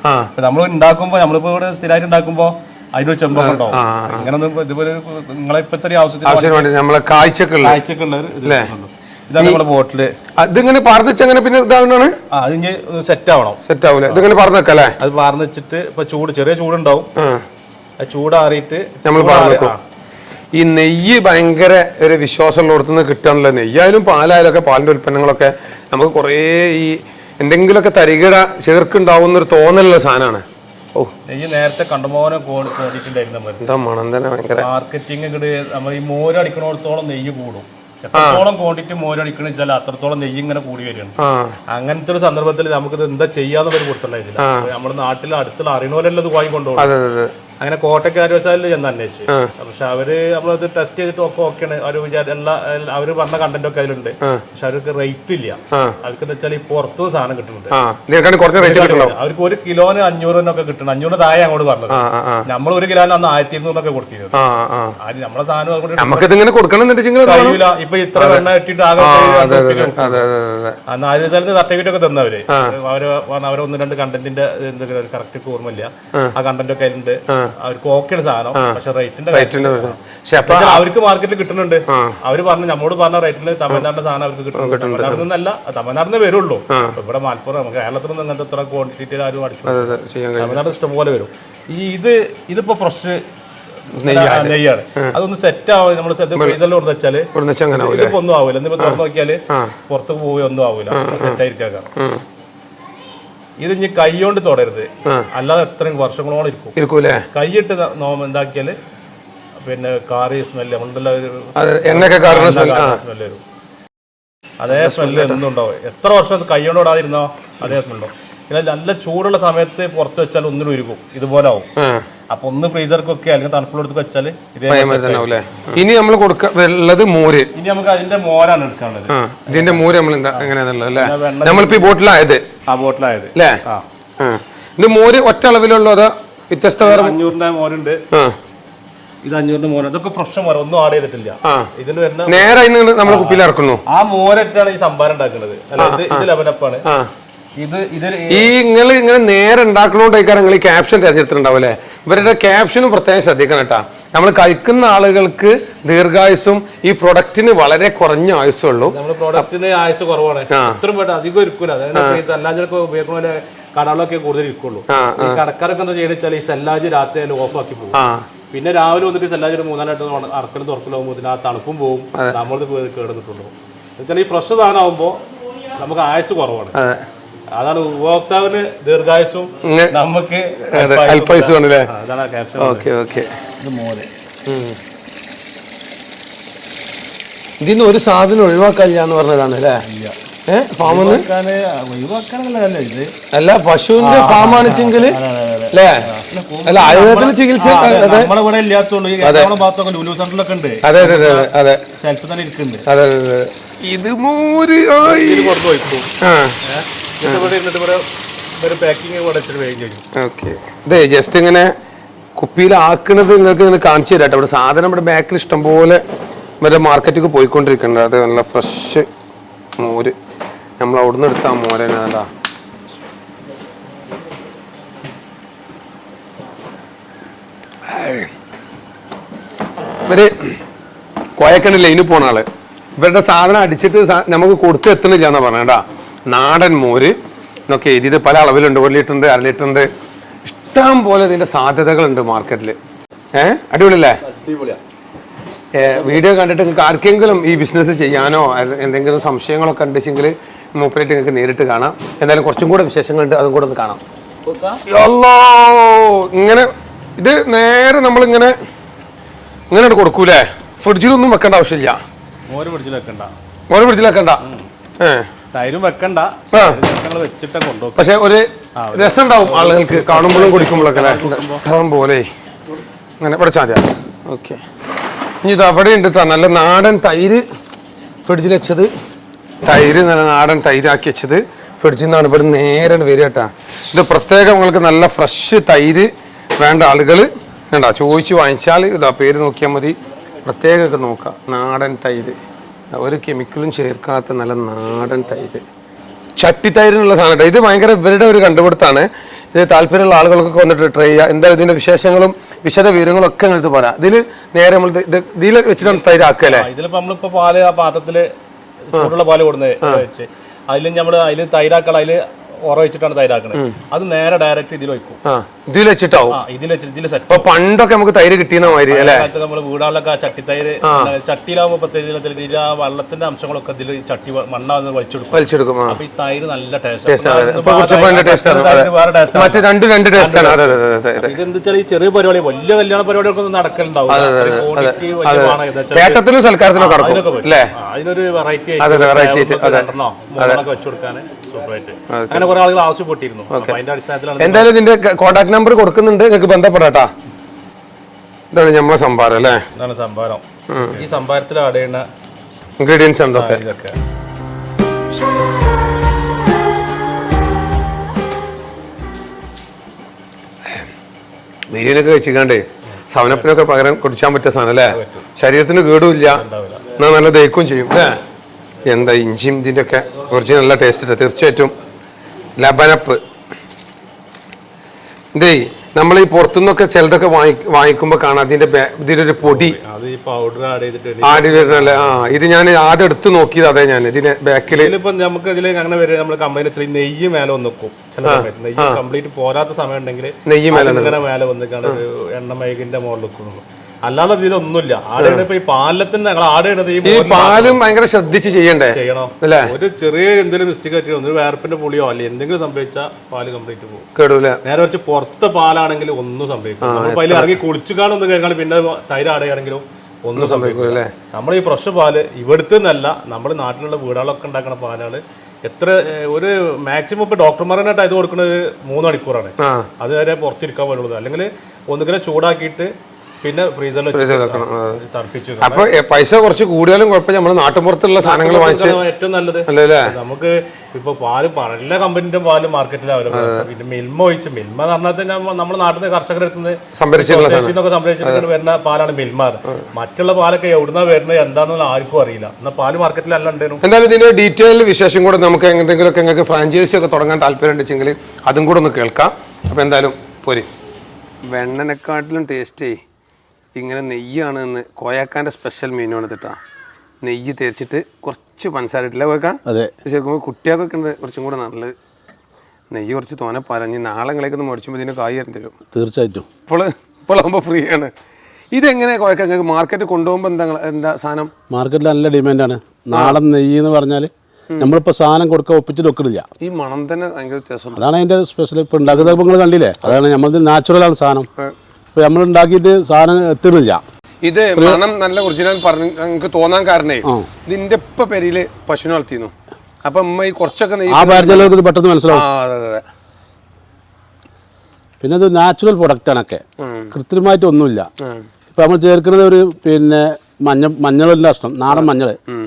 S3: നമ്മൾ ഉണ്ടാക്കുമ്പോ നമ്മളിപ്പോ ഇവിടെ സ്ഥിരമായിട്ട് ഉണ്ടാക്കുമ്പോ അതിനൊരു ചെമ്പൊക്കെ ഉണ്ടാവും. ഇങ്ങനെ ഒന്നും ഇതുപോലെ നിങ്ങളെ ഇപ്പത്തെ ആവശ്യത്തിന്
S4: നമ്മളെ കാഴ്ചക്കുള്ള
S3: കാഴ്ചക്കുള്ള. ഇതാണ് നമ്മുടെ
S4: ബോട്ടിൽ. ഇതിങ്ങനെ അങ്ങനെ പിന്നെ ഇതാവണാണ്
S3: ആ അത് സെറ്റ് ആവണം.
S4: സെറ്റ് ആവൂലേ? ഇതിങ്ങനെ പറഞ്ഞു വെക്കല്ലേ
S3: അത് പാർന്ന് വെച്ചിട്ട് ഇപ്പൊ ചൂട് ചെറിയ ചൂടുണ്ടാവും. ചൂടാറിയിട്ട്
S4: നമ്മൾ പറഞ്ഞു വെക്കും. ഈ നെയ്യ് ഭയങ്കര ഒരു വിശ്വാസമുള്ള കിട്ടാനുള്ള നെയ്യായാലും പാലായാലും ഒക്കെ പാലിന്റെ ഉൽപ്പന്നങ്ങളൊക്കെ നമുക്ക് കുറേ ഈ എന്തെങ്കിലുമൊക്കെ തരികിട ചേർക്കുണ്ടാവുന്ന ഒരു തോന്നലുള്ള സാധനമാണ്.
S3: നേരത്തെ കണ്ടമാനം
S4: കോടിട്ടുണ്ടായിരുന്നു
S3: മാർക്കറ്റിംഗ് നമ്മൾ ഈ മോരടിക്കണോടത്തോളം നെയ്യ് കൂടും. എത്രത്തോളം ക്വാണ്ടിറ്റി മോരടിക്കണ വെച്ചാൽ അത്രത്തോളം നെയ്യ് ഇങ്ങനെ കൂടി വരികയാണ്. അങ്ങനത്തെ ഒരു സന്ദർഭത്തിൽ നമുക്ക് എന്താ ചെയ്യാന്നുള്ളൊരു കൊടുത്തിട്ടുണ്ടായിരുന്നില്ല നമ്മുടെ നാട്ടിൽ അടുത്തുള്ള അറിയണോരല്ലത് വാങ്ങി കൊണ്ടുപോകും അങ്ങനെ കോട്ടക്കാർ വെച്ചാൽ ചെന്ന് അന്വേഷിച്ചു. പക്ഷെ അവർ നമ്മളത് ടെസ്റ്റ് ചെയ്തിട്ട് ഒക്കെ ഓക്കെയാണ് ആണ്. അവർ എല്ലാ എല്ലാ- അവർ പറഞ്ഞ കണ്ടന്റ് ഒക്കെ അതിലുണ്ട്. പക്ഷെ അവർക്ക് റേറ്റ് ഇല്ല. അവർക്ക് വെച്ചാൽ ഈ പുറത്തു സാധനം കിട്ടുന്നുണ്ട്. അവർക്ക് ഒരു കിലോന് അഞ്ഞൂറിനൊക്കെ കിട്ടണം അഞ്ഞൂറ് താഴെ അങ്ങോട്ട് പറഞ്ഞത്. നമ്മൾ ഒരു കിലോന് അന്ന് ആയിരത്തി ഇരുന്നൂറൊക്കെ കൊടുത്തിരുന്നത്
S4: ആ ആ
S3: ആര് നമ്മളെ സാധനം
S4: നമുക്ക് ഇങ്ങനെ കൊടുക്കണം കഴിയില്ല
S3: കഴിയൂല. ഇപ്പൊ ഇത്ര എണ്ണ ഇട്ടിട്ട് ആകെ ആദ്യ സ്ഥലത്ത് സർട്ടിഫിക്കറ്റ് ഒക്കെ തന്നവര് അവർ. അവരൊന്ന് രണ്ട് കണ്ടന്റിന്റെ എന്തെങ്കിലും കറക്റ്റ് ഓർമ്മയില്ല. ആ. കണ്ടന്റ് ഒക്കെ അതിലുണ്ട്. അവർക്ക് ഓക്കെയാണ് സാധനം. പക്ഷെ റേറ്റിന്റെ
S4: പക്ഷെ അപ്പൊ
S3: അവർക്ക് മാർക്കറ്റിൽ കിട്ടുന്നുണ്ട്. അവർ പറഞ്ഞു നമ്മോട് പറഞ്ഞ റേറ്റിന് തമിഴ്നാടിന്റെ സാധനം അവർക്ക് കിട്ടുന്നുണ്ട്. തമിഴ്നാട്ടിൽ നിന്നല്ല തമിഴ്നാട്ടിൽ നിന്ന് വരുള്ളൂ. ഇവിടെ മലപ്പുറം നമുക്ക് കേരളത്തിൽ നിന്ന് അങ്ങനത്തെ ഇത്ര ക്വാണ്ടിറ്റി ആരും അടിച്ചു തമിഴ്നാട് ഇഷ്ടംപോലെ വരും. ഈ ഇത് ഇതിപ്പോ ഫ്രഷ് നെയ്യാണ്. അതൊന്ന് സെറ്റ് ആവും നമ്മൾ ഫ്രീസറിൽ കൊടുത്ത്
S4: വെച്ചാൽ
S3: ഒന്നും ആവില്ല എന്തിപ്പോ തുറന്നു നോക്കിയാൽ പുറത്തു പോവുകയൊന്നും ഒന്നും ആവില്ല സെറ്റ് ആയിരിക്കാം. ഇത് ഇനി കൈ കൊണ്ട് തൊടരുത് അല്ലാതെ എത്രയും വർഷങ്ങളോളം ഇരിക്കും.
S4: ഇരിക്കൂലേ?
S3: കൈയിട്ട് നോമ്പ് എന്താക്കിയാൽ പിന്നെ കാറി സ്മെല്ല് ഉണ്ടല്ലോ ഒരു സ്മെല്ല് വരും. അതേ സ്മെല്ല് എന്തുണ്ടാവും എത്ര വർഷം കൈ കൊണ്ട് ഇടാതിരുന്നോ അതേ സ്മെല്ലോ പിന്നെ നല്ല ചൂടുള്ള സമയത്ത് പുറത്ത് വെച്ചാൽ ഒന്നിനും ഇരിക്കും ഇതുപോലെ ആവും.
S4: ആ.
S3: അപ്പൊ ഒന്ന് ഫ്രീസർക്കൊക്കെ അല്ലെങ്കിൽ തണുപ്പുള്ളടത്ത് വെച്ചാൽ
S4: ഇനി നമ്മൾ കൊടുക്ക ഉള്ളത് മോര്.
S3: ഇനി നമുക്ക് അതിന്റെ മോരാണ് എടുക്കാനുള്ളത്.
S4: ഇതിന്റെ മോര് നമ്മൾ എന്താ എങ്ങനെയാന്നുള്ളത് അല്ലേ? നമ്മളിപ്പോ ഈ ബോട്ടിലായത്.
S3: ആ ബോട്ടിലായത്.
S4: അല്ലേ? ഇത് മോര് ഒറ്റ അളവിലുള്ളോ അതോ വ്യത്യസ്ത വേറെ
S3: അഞ്ഞൂറിന്റെ മോരുണ്ട്. ഇത് അഞ്ഞൂറിന്റെ മോര ഇതൊക്കെ ഫ്രഷ് മോര. ഒന്നും ആഡ് ചെയ്തിട്ടില്ല. ഇതിന് വരുന്ന
S4: നേരെ നമ്മൾ കുപ്പിയിൽ ഇറക്കുന്നു.
S3: ആ മോരറ്റാണ് ഈ സംഭാരം ഉണ്ടാക്കുന്നത്. അല്ല ഇത് ഇത് ലെവലപ്പാണ്
S4: ഈ നിങ്ങൾ ഇങ്ങനെ നേരെ ഉണ്ടാക്കണോണ്ടായിക്കാരം നിങ്ങൾ ഈ ക്യാപ്ഷൻ തിരഞ്ഞെടുത്തിട്ടുണ്ടാവും അല്ലേ ഇവരുടെ ക്യാപ്ഷനും പ്രത്യേകം ശ്രദ്ധിക്കണം കേട്ടാ നമ്മൾ കഴിക്കുന്ന ആളുകൾക്ക് ദീർഘായുസും ഈ പ്രൊഡക്റ്റിന് വളരെ കുറഞ്ഞ
S3: നമ്മുടെ പ്രോഡക്റ്റിന് ആയുസ് കുറവാണ്. ഇത്രയും പെട്ടെന്ന് അധികം ഇരിക്കൂല ഉപയോഗിക്കുന്ന കടകളൊക്കെ കൂടുതൽ ഇരിക്കുള്ളൂ. കടക്കാരൊക്കെ എന്താ ചെയ്യുന്നത് വെച്ചാൽ ഈ സെല്ലാജ് രാത്രി ഓഫ് ആക്കി പോകും. പിന്നെ രാവിലെ വന്നിട്ട് സെല്ലാജ് മൂന്നാലായിട്ട് അറക്കലും തുറക്കലാകുമ്പോൾ ആ തണുപ്പും പോകും നമ്മളത് കേടുന്നിട്ടുള്ളൂ എന്നുവെച്ചാൽ ഈ ഫ്രഷ് സാധനമാകുമ്പോൾ നമുക്ക് ആയുസ് കുറവാണ്. അതാണ് ഉപഭോക്താവിന് ദീർഘായുസും നമുക്ക്
S4: അതെ
S3: ആണല്ലേ? അതാണ് ക്യാപ്ഷൻ
S4: ഓക്കെ ഓക്കെ.
S3: ഇത് മോര്.
S4: ഇതിന്ന് ഒരു സാധനം ഒഴിവാക്കാനില്ലാന്ന് പറഞ്ഞതാണ് അല്ലേ? ഫാമിന്ന്
S3: ഒഴിവാക്കാനല്ല
S4: അല്ല പശുവിന്റെ ഫാമാണിച്ചെങ്കിൽ അല്ലേ? അല്ല ആയുർവേദത്തിൽ ചികിത്സ അതെ അതെ. അതെ. അതെ അതെ
S3: സെൽഫ് തന്നെ ഇരിക്കുന്നുണ്ട്.
S4: അതെ അതെ അതെ. ഇത് മോര് ആ. ഇതേ ജസ്റ്റ് ഇങ്ങനെ കുപ്പിയിലാക്കണത് നിങ്ങൾക്ക് ഇങ്ങനെ കാണിച്ചു തരാം ഇവിടെ സാധനം ഇവിടെ ബാക്കിൽ ഇഷ്ടംപോലെ മറ്റേ മാർക്കറ്റിൽ പോയിക്കൊണ്ടിരിക്കുന്നുണ്ട്. അത് നല്ല ഫ്രഷ് മോര്. നമ്മൾ അവിടുന്ന് എടുത്ത ആ മോര് തന്നെ ഇവർ ലൈനിൽ പോണ ആൾ. ഇവരുടെ സാധനം അടിച്ചിട്ട് നമുക്ക് കൊടുത്ത് എത്തണില്ല എന്നാ പറഞ്ഞേട്ടാ നാടൻ മോര് എന്നൊക്കെ എഴുതിയത് പല അളവിലുണ്ട്. ഒരു ലിറ്റർ ഉണ്ട് അര ലിറ്റർ ഉണ്ട് ഇഷ്ടം പോലെ ഇതിന്റെ സാധ്യതകളുണ്ട് മാർക്കറ്റിൽ. ഏഹ് അടിപൊളിയല്ലേ? വീഡിയോ കണ്ടിട്ട് നിങ്ങൾക്ക് ആർക്കെങ്കിലും ഈ ബിസിനസ് ചെയ്യാനോ എന്തെങ്കിലും സംശയങ്ങളൊക്കെ ഉണ്ടെങ്കിൽ മൂപ്പരായിട്ട് നിങ്ങൾക്ക് നേരിട്ട് കാണാം. എന്തായാലും കുറച്ചും കൂടെ വിശേഷങ്ങളുണ്ട് അതും കൂടെ ഒന്ന് കാണാം. ഇങ്ങനെ ഇത് നേരെ നമ്മൾ ഇങ്ങനെ ഇങ്ങനെ കൊടുക്കൂലേ? ഫ്രിഡ്ജിലൊന്നും വെക്കേണ്ട ആവശ്യമില്ല.
S3: മോര് ഫ്രിഡ്ജിൽ വെക്കണ്ട.
S4: മോര് ഫ്രിഡ്ജിൽ വെക്കണ്ട. ഏ.
S3: തൈരും വെക്കണ്ട. വെച്ചിട്ട് കൊണ്ടുപോകും
S4: പക്ഷെ ഒരു രസം ഉണ്ടാവും ആളുകൾക്ക് കാണുമ്പോഴും കുടിക്കുമ്പോഴൊക്കെ ഇഷ്ടം പോലെ. അങ്ങനെ ഇവിടെ മതി ഓക്കെ. ഇനി ഇത് അവിടെ ഉണ്ട് നല്ല നാടൻ തൈര് ഫ്രിഡ്ജിൽ വെച്ചത്. തൈര് നല്ല നാടൻ തൈരാക്കി വെച്ചത്. ഫ്രിഡ്ജിൽ നിന്നാണ് ഇവിടെ നേരെ വരിക കേട്ടാ ഇത് പ്രത്യേകം നിങ്ങൾക്ക് നല്ല ഫ്രഷ് തൈര് വേണ്ട ആളുകൾ. വേണ്ട ചോദിച്ച് വാങ്ങിച്ചാൽ ഇതാ പേര് നോക്കിയാൽ മതി. പ്രത്യേകമൊക്കെ നോക്കാം. നാടൻ തൈര്. ഒരു കെമിക്കലും ചേർക്കാത്ത നല്ല നാടൻ തൈര്. ചട്ടിത്തൈരിനുള്ള സാധനം. ഇത് ഭയങ്കര ഇവരുടെ ഒരു കണ്ടുപിടുത്താണ്. ഇത് താല്പര്യമുള്ള ആളുകൾക്കൊക്കെ വന്നിട്ട് ട്രൈ ചെയ്യുക എന്താ ഇതിന്റെ വിശേഷങ്ങളും വിശദ വിവരങ്ങളും ഒക്കെ നിങ്ങൾക്ക് പറയാം. ഇതിൽ നേരെ നമ്മൾ ഇത് ഇതിൽ വെച്ചിട്ടാണ് തൈര് ആക്കുക അല്ലേ
S3: ഇതിലിപ്പോ നമ്മളിപ്പോ പാൽ ആ പാത്രത്തിൽ ചൂടുള്ള പാൽ വെച്ച്. അതിൽ നമ്മൾ അതിൽ തൈരാക്കൾ അതിൽ ഉറ വെച്ചിട്ടാണ് തൈരാക്കണത് അത് നേരെ ഡയറക്റ്റ് ഇതിൽ
S4: വെക്കും ഇതിൽ വെച്ചിട്ടാവും?
S3: ഇതിൽ വെച്ചിട്ട് ഇതിൽ സെറ്റ്
S4: പണ്ടൊക്കെ നമുക്ക് തൈര് കിട്ടിയെന്ന മാതിരി അല്ലേ?
S3: നമ്മൾ വീടുകളിലൊക്കെ ആ തൈര് ചട്ടിയിലാവുമ്പോ പ്രത്യേകിച്ച് ഇതിൽ ആ വെള്ളത്തിന്റെ അംശങ്ങളൊക്കെ ഇതിൽ ചട്ടി വ- മണ്ണ വന്ന് വലിച്ചെടുക്കും.
S4: വലിച്ചെടുക്കും
S3: അപ്പൊ ഈ തൈര് നല്ല
S4: ടേസ്റ്റ് മറ്റേ രണ്ട് രണ്ട് ടേസ്റ്റ് ആണ്.
S3: ഇതെന്താ വെച്ചാൽ ഈ ചെറിയ പരിപാടി വലിയ കല്യാണ പരിപാടികൾക്ക് ഒന്നും നടക്കലുണ്ടാവും
S4: കേട്ടത്തിനും സൽക്കാരത്തിനും നടക്കും അല്ലേ?
S3: അതിനൊരു വെറൈറ്റി വെറൈറ്റി അങ്ങനെ കുറെ ആളുകൾ ആവശ്യപ്പെട്ടിരുന്നു. അതിന്റെ അടിസ്ഥാനത്തിലാണ്
S4: എന്തായാലും ഇതിന്റെ കോൺടാക്ട് നമ്പർ കൊടുക്കുന്നുണ്ട്. നിങ്ങൾക്ക് ബന്ധപ്പെടാട്ടാ. ഇതാണ് നമ്മളെ സംഭാരം അല്ലേ?
S3: ഇതാണ് സംഭാരം. ഈ സംഭാരത്തിൽ ആഡ് ചെയ്യുന്ന
S4: ഇൻഗ്രീഡിയൻസ് എന്തൊക്കെ?
S3: ഇതൊക്കെ.
S4: ബിരിയാണിയൊക്കെ വെച്ചിക്കാണ്ട് സവനപ്പിനൊക്കെ പകരം കുടിച്ചാൻ പറ്റിയ സാധനം അല്ലേ? ശരീരത്തിന് കേടുമില്ല. എന്നാൽ നല്ല ദഹിക്കുകയും ചെയ്യും അല്ലേ? എന്താ ഇഞ്ചിയും ഇതിന്റെ ഒക്കെ ഒറിജിനൽ നല്ല ടേസ്റ്റ് തീർച്ചയായിട്ടും ലബനപ്പ്. ഇതേ നമ്മൾ ഈ പുറത്തുനിന്നൊക്കെ ചിലതൊക്കെ വാങ്ങി വാങ്ങിക്കുമ്പോൾ കാണാം. അതിന്റെ ഇതിന്റെ ഇതിലൊരു പൊടി.
S3: ആഡ്
S4: വരുന്നല്ലേ ആ ഇത് ഞാൻ ആദ്യം എടുത്ത് നോക്കിയത് അതെ ഞാൻ. ഇതിന്റെ ബാക്കിൽ
S3: നമുക്ക് ഇതിൽ അങ്ങനെ വരും. നമ്മൾ കമ്പനി വെച്ചാൽ നെയ്യ് മേലെ വന്ന് വെക്കും. നെയ്യ് കംപ്ലീറ്റ് പോരാത്ത സമയം ഉണ്ടെങ്കിൽ
S4: നെയ്യ് മേലെ
S3: മേലെ വന്നിക്കാണ് എണ്ണ മൈകിന്റെ മുകളിൽ നിൽക്കുന്നുള്ളൂ അല്ലാതെ ഇതിലൊന്നുമില്ല. ആട് ചെയ്യണത് ഇപ്പൊ ഈ പാലത്തിന് ഞങ്ങൾ ഈ
S4: പാലും ഭയങ്കര ശ്രദ്ധിച്ച് ചെയ്യണ്ടേ?
S3: ചെയ്യണം.
S4: അല്ലേ?
S3: ഒരു ചെറിയ എന്തെങ്കിലും മിസ്റ്റേക്ക് പറ്റിയോ ഒന്ന് വേർപ്പിന്റെ പുളിയോ അല്ലെ എന്തെങ്കിലും സംഭവിച്ചാൽ പാൽ കംപ്ലീറ്റ് പോകും.
S4: കേടൂല.
S3: നേരെ വെച്ച് പുറത്തെ പാലാണെങ്കിൽ ഒന്നും സംഭവിക്കും നമ്മൾ അതിൽ ഇറങ്ങി കുളിച്ചു കാണുന്ന കേൾക്കാണ് പിന്നെ തൈര് ആടുകയാണെങ്കിലും ഒന്നും സംഭവിക്കില്ല.
S4: അല്ലേ
S3: നമ്മൾ ഈ ഫ്രഷ് പാൽ ഇവിടുത്തെ നിന്നല്ല നമ്മുടെ നാട്ടിലുള്ള വീടുകളൊക്കെ ഉണ്ടാക്കുന്ന പാലാണ്. എത്ര ഒരു മാക്സിമം ഇപ്പൊ ഡോക്ടർമാരനായിട്ട് ഇത് കൊടുക്കുന്നത് മൂന്ന് മണിക്കൂറാണ്. അതുവരെ പുറത്തിരിക്കാൻ പോലുള്ളത് അല്ലെങ്കിൽ ഒന്നുകിലെ ചൂടാക്കിയിട്ട് പിന്നെ ഫ്രീസറിൽ
S4: വെക്കണം, അപ്പൊ പൈസ കുറച്ച് കൂടിയാലും കുഴപ്പമില്ല. നമ്മൾ നാട്ടുമ്പുറത്തുള്ള സാധനങ്ങൾ വാങ്ങിച്ച്
S3: ഏറ്റവും നല്ലത്.
S4: അല്ലേ
S3: നമുക്ക് ഇപ്പൊ പാൽ പല കമ്പനിന്റെ പാൽ മാർക്കറ്റിൽ അവൈലബിൾ പിന്നെ മിൽമ ഒഴിച്ച് മിൽമ എന്ന് പറഞ്ഞാൽ തന്നെ നമ്മുടെ നാട്ടിൽ നിന്ന് കർഷകർ എത്തുന്നത് നിന്ന്
S4: സംഭരിച്ചിട്ടുള്ള
S3: സംരക്ഷിച്ചിട്ട് വരുന്ന പാലാണ് മിൽമ മറ്റുള്ള പാലൊക്കെ എവിടുന്നാ വരുന്നത് എന്താണെന്ന് ആർക്കും അറിയില്ല. എന്നാൽ പാൽ മാർക്കറ്റിൽ അല്ല ഉണ്ടായിരുന്നു
S4: എന്തായാലും ഇതിന്റെ ഡീറ്റെയിൽ വിശേഷം കൂടെ നമുക്ക് എന്തെങ്കിലുമൊക്കെ നിങ്ങൾക്ക് ഫ്രാഞ്ചൈസി ഒക്കെ തുടങ്ങാൻ താല്പര്യം ഉണ്ടെങ്കിൽ അതും കൂടെ ഒന്ന് കേൾക്കാം. അപ്പൊ എന്തായാലും പോരി. വെണ്ണനെക്കാട്ടിലും ടേസ്റ്റേ ഇങ്ങനെ നെയ്യാണ് എന്ന് കോയാക്കാന്റെ സ്പെഷ്യൽ മീനുമാണ് കേട്ടോ നെയ്യ് തേച്ചിട്ട് കുറച്ച് പഞ്ചസാര ഇട്ടില്ല കോയക്ക?
S1: അതെ.
S4: ശരിക്കും കുട്ടികൾക്കൊക്കെ ഉണ്ട് കുറച്ചും കൂടെ നല്ലത് നെയ്യ് കുറച്ച് തോനെ പറഞ്ഞ് നാളങ്ങളേക്ക് ഒന്ന് മേടിച്ചുമ്പോൾ ഇതിന് കായ് തരേണ്ടി വരും.
S1: തീർച്ചയായിട്ടും.
S4: ഇപ്പോൾ ഇപ്പോഴാകുമ്പോൾ ഫ്രീ ആണ്. ഇതെങ്ങനെ കോയക്കാൻ മാർക്കറ്റ് കൊണ്ടുപോകുമ്പോൾ എന്താ എന്താ സാധനം?
S1: മാർക്കറ്റിൽ നല്ല ഡിമാൻഡാണ് നാടൻ നെയ്യ് എന്ന് പറഞ്ഞാൽ നമ്മളിപ്പോൾ സാധനം കൊടുക്കുക ഒപ്പിച്ചിട്ട് വെക്കണില്ല
S4: ഈ മണം തന്നെ ഭയങ്കര വ്യത്യാസം
S1: അതാണ് അതിന്റെ സ്പെഷ്യൽ ഇപ്പോൾ ഉണ്ടാക്കുന്ന നിങ്ങൾ കണ്ടില്ലേ? അതാണ് നമ്മളത് നാച്ചുറലാണ് സാധനം. ഇപ്പോൾ നമ്മൾ ഉണ്ടാക്കിയിട്ട് സാധനം എത്തുന്നില്ല.
S4: ഇത് മണം നല്ല ഒറിജിനൽ പറഞ്ഞു നിങ്ങൾക്ക് തോന്നാൻ കാരണേ
S1: നിന്റെ
S4: ഇതിന്റെ ഇപ്പൊ പെരിയിൽ പശുവിനെ വളർത്തിയിരുന്നു. അപ്പൊ അമ്മ ഈ കുറച്ചൊക്കെ നെയ്യ്
S1: ആ പരിചയമുള്ളവർക്ക് ഇത് പെട്ടെന്ന്
S4: ആ
S1: മനസ്സിലാവും
S4: അതെ അതെ അതെ.
S1: പിന്നെ അത് നാച്ചുറൽ പ്രൊഡക്റ്റാണൊക്കെ
S4: ഉം.
S1: കൃത്രിമമായിട്ട് ഒന്നുമില്ല.
S4: ഉം.
S1: ഇപ്പോൾ നമ്മൾ ചേർക്കുന്നത് ഒരു പിന്നെ മഞ്ഞ മഞ്ഞളിന്റെ അഷ്ടം നാടൻ മഞ്ഞൾ.
S4: ഉം.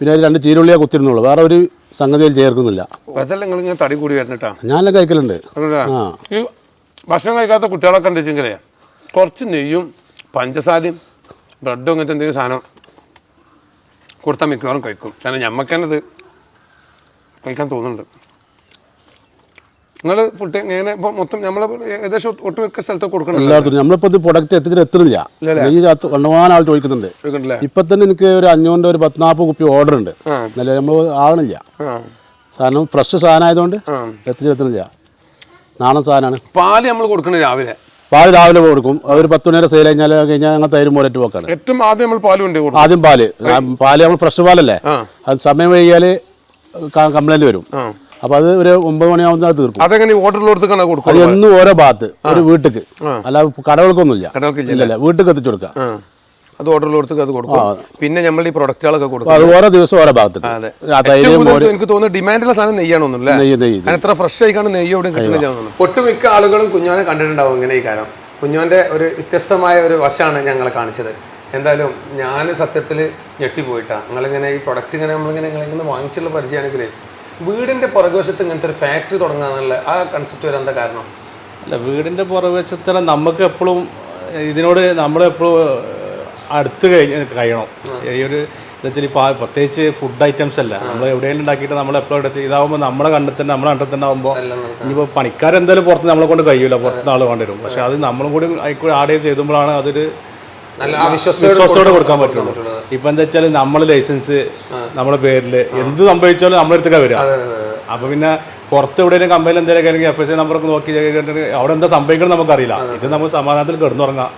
S1: പിന്നെ ഒരു രണ്ട് ചീരുള്ളിയെ കുത്തിരുന്നുള്ളൂ. വേറെ ഒരു സംഗതിയിൽ ചേർക്കുന്നില്ല.
S4: അതല്ല നിങ്ങൾ ഇങ്ങനെ തടി കൂടി വരണട്ടാ
S1: ഞാനെല്ലാം കഴിക്കലുണ്ട്. ആ.
S4: ഈ ഭക്ഷണം കഴിക്കാത്ത കുട്ടികളൊക്കെ ഉണ്ടെച്ചെങ്കിലേ കുറച്ച് നെയ്യും പഞ്ചസാരയും ബ്രെഡും അങ്ങനത്തെ എന്തെങ്കിലും സാധനം കൊടുത്താൽ മിക്കവാറും കഴിക്കും. കാരണം ഞമ്മക്കത് കഴിക്കാൻ തോന്നുന്നുണ്ട്. നിങ്ങൾ ഫുഡ് ഇങ്ങനെ ഇപ്പോൾ മൊത്തം നമ്മൾ ഏകദേശം ഒട്ടുമിക്ക സ്ഥലത്ത് കൊടുക്കണം
S1: എല്ലാത്തിനും. നമ്മളിപ്പോൾ ഇത് പ്രൊഡക്റ്റ് എത്തിച്ചിട്ട് എത്തുന്നില്ല. നെയ്യ് കാത്ത് കണ്ടുപോകാൻ ആൾ ചോദിക്കുന്നുണ്ട്. ഇപ്പം തന്നെ എനിക്ക് ഒരു അഞ്ഞൂറിന്റെ ഒരു പത്ത് നാൽപ്പത് കുപ്പി ഓർഡർ ഉണ്ട്. നല്ല നമ്മൾ ആവണില്ല സാധനം ഫ്രഷ് സാധനം ആയതുകൊണ്ട്
S4: ആ.
S1: എത്തിച്ചെത്തുന്നില്ല നാളെ സാധനമാണ്
S4: പാൽ നമ്മൾ കൊടുക്കണം രാവിലെ.
S1: പാൽ രാവിലെ കൊടുക്കും. അത് ഒരു പത്ത് മണി വരെ സെയിൽ കഴിഞ്ഞാൽ കഴിഞ്ഞാൽ ഞങ്ങൾ തൈരും മോരറ്റ് പോക്കാണ്
S4: ഏറ്റവും ആദ്യം നമ്മൾ പാൽ കൊണ്ട് കൊടുക്കും.
S1: ആദ്യം പാൽ. പാൽ നമ്മൾ ഫ്രഷ് പാലല്ലേ? അത് സമയം വൈകിയാൽ കംപ്ലൈന്റ് വരും. അപ്പൊ അത് ഒരു ഒമ്പത് മണിയാവുമ്പോൾ അത് തീർക്കും.
S4: അതെങ്ങനെ ഓർഡറിലോടത്തേക്കാണ്
S1: അത് എന്നും ഓരോ ഭാഗത്ത്. ഒരു വീട്ടിക്ക്. അല്ല കടകൾക്കൊന്നുമില്ല. ഇല്ല വീട്ടിൽ എത്തിച്ചു കൊടുക്കുക.
S4: ആ. അത് ഓർഡർ കൊടുത്ത് അത് കൊടുക്കും. പിന്നെ നമ്മൾ ഈ പ്രൊഡക്റ്റുകളൊക്കെ കൊടുക്കും.
S1: അത് ഓരോ ദിവസം ഓരോ ഭാഗത്ത്
S4: എനിക്ക് തോന്നുന്നു ഡിമാൻഡുള്ള സാധനം നെയ്യാണൊന്നുമില്ല എത്ര ഫ്രഷ് ആയിക്കാണ് നെയ്യ് എവിടെ കിട്ടുന്നില്ല ഒട്ടുമിക്ക ആളുകളും കുഞ്ഞോനെ കണ്ടിട്ടുണ്ടാവും ഇങ്ങനെ ഈ കാര്യം കുഞ്ഞോന്റെ ഒരു വ്യത്യസ്തമായ ഒരു വശമാണ് ഞങ്ങൾ കാണിച്ചത്. എന്തായാലും ഞാൻ സത്യത്തിൽ ഞെട്ടിപ്പോയിട്ടാ. നിങ്ങളിങ്ങനെ ഈ പ്രൊഡക്റ്റ് ഇങ്ങനെ നമ്മളിങ്ങനെ നിങ്ങളിങ്ങനെ വാങ്ങിച്ചുള്ള പരിചയമാണെങ്കിൽ വീടിന്റെ പുറകുവശത്ത് ഇങ്ങനത്തെ ഒരു ഫാക്ടറി തുടങ്ങാന്നുള്ള ആ കൺസെപ്റ്റ് വരാൻ എന്താ കാരണം?
S3: അല്ല വീടിന്റെ പുറകുവശത്തിന് നമുക്ക് എപ്പോഴും ഇതിനോട് നമ്മൾ എപ്പോഴും അടുത്ത് കഴിഞ്ഞ് കഴിയണം. ഈ ഒരു എന്താ വെച്ചാൽ ഈ പ്രത്യേകിച്ച് ഫുഡ് ഐറ്റംസ് അല്ല. നമ്മൾ എവിടെയെങ്കിലും ഉണ്ടാക്കിയിട്ട് നമ്മൾ എപ്പോഴും എടുത്ത് ഇതാവുമ്പോൾ നമ്മുടെ കണ്ടിൽ തന്നെ നമ്മുടെ കണ്ടിൽ തന്നെ ആകുമ്പോൾ ഇനിയിപ്പോൾ പണിക്കാരെന്തായാലും പുറത്ത് നമ്മളെ കൊണ്ട് കഴിയൂല. പുറത്തുനിന്ന് ആൾ വേണ്ടി വരും പക്ഷെ അത് നമ്മളും കൂടി ആയിക്കൂ ആഡ് ചെയ്തുമ്പോഴാണ് അതൊരു വിശ്വാസത്തോടെ കൊടുക്കാൻ പറ്റുള്ളൂ. ഇപ്പൊ എന്താ വെച്ചാൽ നമ്മൾ ലൈസൻസ് നമ്മുടെ പേരിൽ എന്ത് സംഭവിച്ചാലും നമ്മുടെ അടുത്തൊക്കെ വരിക അപ്പൊ പിന്നെ പുറത്ത് എവിടെയെങ്കിലും കമ്പനിയിൽ എന്തെങ്കിലും എഫ് എസ് ഐ നമ്പറൊക്കെ നോക്കി അവിടെ എന്താ സംഭവിക്കണം നമുക്കറിയില്ല. ഇത് നമ്മൾ സമാധാനത്തിൽ കിടന്നുറങ്ങാം.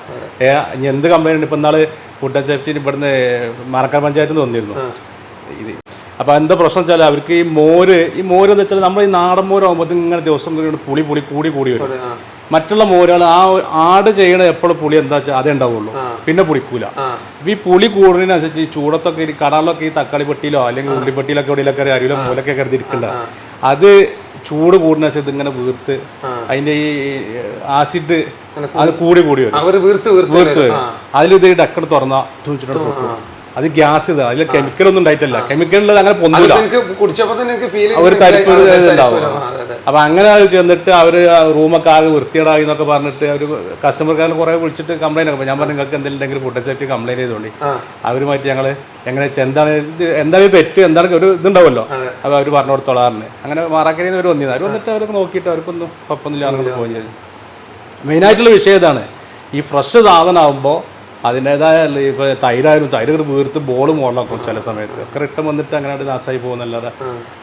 S3: ഇനി എന്ത് കമ്പനി ഉണ്ട്? ഇന്നാൾ നാൾ ഫുഡ് ആൻഡ് സേഫ്റ്റി ഇവിടുന്ന് മറക്കാൻ പഞ്ചായത്ത് നിന്ന് വന്നിരുന്നു. ഇത് അപ്പോൾ എന്താ പ്രശ്നം വെച്ചാൽ അവർക്ക് ഈ മോര് ഈ മോര് എന്ന് വെച്ചാൽ നമ്മൾ ഈ നാടൻ മോരാകുമ്പോൾ ഇങ്ങനെ ദിവസം പുളി പുളി കൂടി കൂടി വരും. മറ്റുള്ള മോരുകൾ ആ ആട് ചെയ്യണ എപ്പോഴും പുളി എന്താ വെച്ചാൽ അതേ ഉണ്ടാവുള്ളൂ. പിന്നെ പുളിക്കൂല. അപ്പം ഈ പുളി കൂടുന്നതിനനുസരിച്ച് ഈ ചൂടത്തൊക്കെ ഈ കടകളിലൊക്കെ ഈ തക്കാളി പെട്ടിയിലോ അല്ലെങ്കിൽ ഉള്ളിപ്പെട്ടിയിലൊക്കെ എവിടെയൊക്കെ അരിയിലോ മോലൊക്കെ കരുതിയിരിക്കണ്ട അത് ചൂട് കൂടുന്ന ശേഷം ഇങ്ങനെ വീർത്ത് അതിന്റെ ഈ ആസിഡ് അത് കൂടി കൂടി വരും.
S4: അവർ വീർത്ത് വീർത്ത്
S3: വീർത്ത് വരും. അതിലിത് ഡക്കട് തുറന്ന അത് ഗ്യാസ് ഇത്. അതിൽ കെമിക്കൽ ഒന്നും ഉണ്ടായിട്ടില്ല. കെമിക്കലുള്ളത് അങ്ങനെ
S4: പൊന്നില്ല
S3: ഒരു തരിപ്പ് ഒരു ഇതുണ്ടാവും അപ്പൊ അങ്ങനെ അത് ചെന്നിട്ട് അവർ റൂമൊക്കെ ആകെ വൃത്തിയേടായി എന്നൊക്കെ പറഞ്ഞിട്ട് അവർ കസ്റ്റമർ കസ്റ്റമർക്കാരെ കുറെ വിളിച്ചിട്ട് കംപ്ലൈന്റ് ഒക്കെ ഞാൻ പറഞ്ഞു നിങ്ങൾക്ക് എന്തെങ്കിലും ഉണ്ടെങ്കിൽ ഫുഡ് സേഫ്റ്റി കംപ്ലൈന്റ് ചെയ്തോണ്ടി. മാറ്റി ഞങ്ങൾ എങ്ങനെ എന്താണ് എന്താ എന്താണ് തെറ്റ്? എന്താണ് ഒരു ഇതുണ്ടാവുമല്ലോ? അപ്പൊ അവർ പറഞ്ഞു. കൊടുത്തോളാറിന് അങ്ങനെ മാറാക്കരയിൽ നിന്ന് അവർ വന്നിരുന്നു. അവർ വന്നിട്ട് അവരൊക്കെ നോക്കിയിട്ട് അവർക്കൊന്നും കുഴപ്പമൊന്നുമില്ല അങ്ങനെ ആയിട്ടുള്ള ചെയ്തു മെയിനായിട്ടുള്ള വിഷയം ഇതാണ് ഈ ഫ്രഷ് സാധനമാകുമ്പോൾ അതിന്റെതായ ഇപ്പോൾ തൈരായാലും തൈര് വീർത്ത് ബോൾ മുകളിലാക്കും ചില സമയത്ത്. ഒക്കെ റിട്ടം വന്നിട്ട് അങ്ങനെ നാശമായി പോകുന്നല്ലാതെ.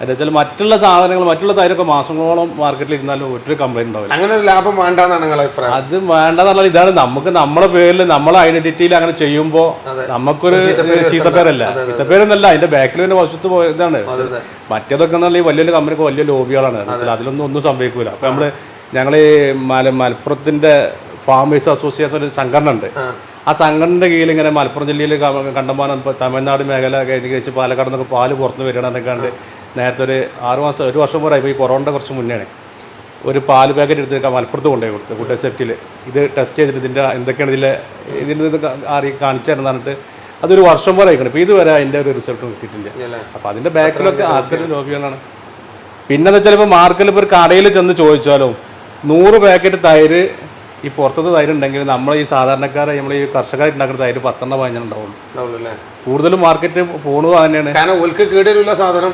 S3: എന്താ വെച്ചാൽ മറ്റുള്ള സാധനങ്ങൾ മറ്റുള്ള തൈരൊക്കെ മാസങ്ങളോളം മാർക്കറ്റിൽ ഇരുന്നാലും ഒരു കംപ്ലൈന്റ് ഉണ്ടാവില്ല.
S4: അങ്ങനെ ഒരു ലാഭം വേണ്ടെന്നാണ്
S3: അത് വേണ്ടെന്നുള്ള ഇതാണ് നമുക്ക് നമ്മുടെ പേരിൽ നമ്മളെ ഐഡന്റിറ്റിയിൽ അങ്ങനെ ചെയ്യുമ്പോൾ നമുക്കൊരു ചീത്തപ്പേരല്ല. ചീത്തപ്പേരെന്നല്ല അതിന്റെ ബാക്കിൽ പിന്നെ വശത്ത് പോയതാണ് മറ്റേതൊക്കെ എന്നാൽ ഈ വലിയ വലിയ കമ്പനിക്ക് വലിയ ലോബികളാണ് അതിലൊന്നും ഒന്നും സംഭവിക്കൂല. അപ്പൊ നമ്മൾ ഞങ്ങൾ ഈ മല മലപ്പുറത്തിന്റെ ഫാമേഴ്സ് അസോസിയേഷൻ ഒരു സംഘടന ഉണ്ട്. ആ സംഘടനയുടെ കീഴിൽ ഇങ്ങനെ മലപ്പുറം ജില്ലയിൽ കണ്ടമാനം തമിഴ്നാട് മേഖല കേന്ദ്രീകരിച്ച് പാലക്കാട് നിന്നൊക്കെ പാൽ പുറത്ത് വരികയാണെന്നൊക്കെ കണ്ട് നേരത്തെ ഒരു ആറ് മാസം ഒരു വർഷം പോലെ ഇപ്പോൾ ഈ കൊറോണയുടെ കുറച്ച് മുന്നേ ഒരു പാൽ പാക്കറ്റ് എടുത്ത് മലപ്പുറത്ത് കൊണ്ടുപോയി കൊടുത്തു ഫുഡ് സേഫ്റ്റിയിൽ ഇത് ടെസ്റ്റ് ചെയ്തിട്ട് ഇതിന്റെ എന്തൊക്കെയാണ് ഇതിലെ ഇതിൽ നിന്ന് അറി കാണിച്ചായിരുന്നു പറഞ്ഞിട്ട് അതൊരു വർഷം പോലെ ആയിക്കണം. ഇപ്പോൾ ഇതുവരെ അതിന്റെ ഒരു റിസൾട്ട് കിട്ടിയിട്ടില്ല. അപ്പോൾ അതിന്റെ ബാക്കിലൊക്കെ ആദ്യത്തെ രോഗികളാണ് പിന്നെന്ന് വെച്ചാൽ ഇപ്പോൾ മാർക്കറ്റിൽ ഇപ്പോൾ ഒരു കടയിൽ ചെന്ന് ചോദിച്ചാലും നൂറ് പാക്കറ്റ് തൈര് ഈ പുറത്തത്തെ തൈര് ഉണ്ടെങ്കിൽ നമ്മൾ ഈ സാധാരണക്കാരെ നമ്മൾ ഈ കർഷകരായിട്ട് ഉണ്ടാക്കുന്ന തൈര് പത്തെണ്ണ പതിനെണ്ണം
S4: ഉണ്ടാവും
S3: കൂടുതലും മാർക്കറ്റ് പോണത് തന്നെയാണ്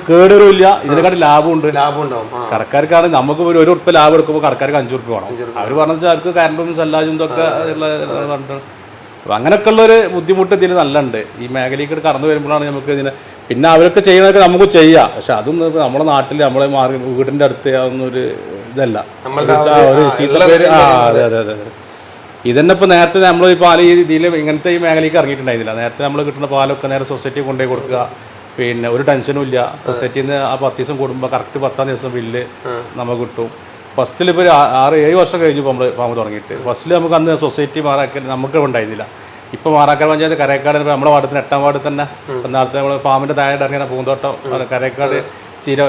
S3: കേടുവരില്ല ഇതിനെക്കാട്ടി ലാഭമുണ്ട്. കടക്കാർക്കാണ് നമുക്ക് ഒരു ഒരു ഉറുപ്പ് ലാഭം എടുക്കുമ്പോൾ കടക്കാർക്ക് അഞ്ചു ഉറുപ്പ് വേണം. അവർ പറഞ്ഞാൽ അവർക്ക് കറണ്ടും സല്ലാജും ഇതൊക്കെ അങ്ങനെയൊക്കെ ഉള്ള ഒരു ബുദ്ധിമുട്ട് ഇതിന് നല്ലുണ്ട്. ഈ മേഖലയ്ക്ക് കടന്നു വരുമ്പോഴാണ് നമുക്ക് ഇതിനെ പിന്നെ അവരൊക്കെ ചെയ്യുന്നതൊക്കെ നമുക്ക് ചെയ്യാം. പക്ഷെ അതൊന്നും നമ്മുടെ നാട്ടിൽ നമ്മളെ മാറി വീടിന്റെ അടുത്ത് ആവുന്ന ഒരു ഇതല്ല. ഒരു ആ അതെ അതെ അതെ അതെ. ഇതന്നെ ഇപ്പൊ നേരത്തെ നമ്മൾ ഈ പാൽ ഈ രീതിയിൽ ഇങ്ങനത്തെ ഈ മേഖലയ്ക്ക് ഇറങ്ങിയിട്ടുണ്ടായിരുന്നില്ല. നേരത്തെ നമ്മൾ കിട്ടുന്ന പാലൊക്കെ നേരെ സൊസൈറ്റി കൊണ്ടുപോയി കൊടുക്കുക. പിന്നെ ഒരു ടെൻഷനും ഇല്ല. സൊസൈറ്റിയിൽ നിന്ന് ആ പത്ത് ദിവസം കൂടുമ്പോൾ കറക്റ്റ് പത്താം ദിവസം ബില്ല് നമുക്ക് കിട്ടും. ഫസ്റ്റിൽ ഇപ്പോൾ ഒരു ആറ് ഏഴ് വർഷം കഴിഞ്ഞു നമ്മൾ ഫാം തുടങ്ങിയിട്ട്. ഫസ്റ്റിൽ നമുക്ക് അന്ന് സൊസൈറ്റി മാറാക്കൽ നമുക്ക് ഉണ്ടായിരുന്നില്ല. ഇപ്പോൾ മാറാക്കാൻ പഞ്ചായത്ത് കരേക്കാട് നമ്മുടെ വാർഡത്തിന് എട്ടാം വാർഡിൽ തന്നെ നേരത്തെ നമ്മൾ ഫാമിന്റെ താഴെ ഇറങ്ങിയ പൂന്തോട്ടം കരേക്കാട് സ്ഥിര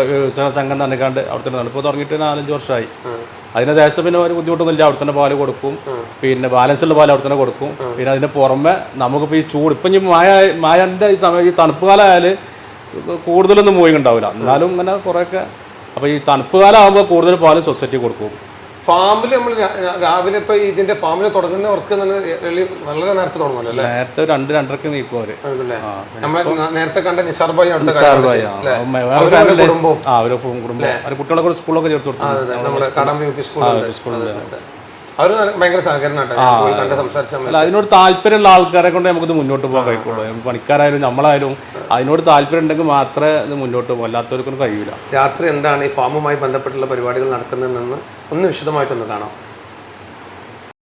S3: സംഘം തന്നെക്കാണ്ട് അവിടെ തന്നെ ഇപ്പോൾ തുടങ്ങിയിട്ട് നാലഞ്ച് വർഷമായി. അതിന് ശേഷം പിന്നെ ഒരു ബുദ്ധിമുട്ടൊന്നുമില്ല അവിടെ തന്നെ പാൽ കൊടുക്കും. പിന്നെ ബാലൻസ് ഉള്ള പാൽ അവിടെ തന്നെ കൊടുക്കും പിന്നെ അതിന് പുറമെ നമുക്കിപ്പോൾ ഈ ചൂട് ഇപ്പം ഈ മായ മായന്റെ ഈ സമയം ഈ തണുപ്പ് കാലമായാൽ കൂടുതലൊന്നും മൂവിങ് ഉണ്ടാവില്ല. എന്നാലും ഇങ്ങനെ കുറേയൊക്കെ അപ്പോൾ ഈ തണുപ്പ് കാലമാകുമ്പോൾ കൂടുതൽ പാൽ സൊസൈറ്റി കൊടുക്കും.
S4: ഫാമിൽ നമ്മൾ രാവിലെ ഇപ്പൊ ഇതിന്റെ ഫാമിൽ തുടങ്ങുന്നവർക്ക് വർക്ക് വളരെ നേരത്തെ തുടങ്ങുമല്ലോ അല്ലേ?
S3: നേരത്തെ രണ്ട് രണ്ടരക്ക് നീക്കും
S4: അവർ. നേരത്തെ കണ്ട നിസാർ ഭായി കുടുംബവും.
S3: കുടുംബം കുട്ടികളെ കൂടെ സ്കൂളൊക്കെ ചേർത്ത് കൊടുത്തു. അതിനോട് താല്പര്യമുള്ള ആൾക്കാരെ കൊണ്ട് നമുക്കിത് മുന്നോട്ട് പോകാൻ കഴിയുള്ളൂ. പണിക്കാരായാലും നമ്മളായാലും അതിനോട് താല്പര്യം ഉണ്ടെങ്കിൽ മാത്രമേ ഇത് മുന്നോട്ട് പോകാം അല്ലാത്തവർക്കൊന്നും കഴിയില്ല
S4: രാത്രി എന്താണ് ഈ ഫാമുമായി ബന്ധപ്പെട്ടുള്ള പരിപാടികൾ നടക്കുന്നതെന്ന് ഒന്ന് വിശദമായിട്ടൊന്ന് കാണാം.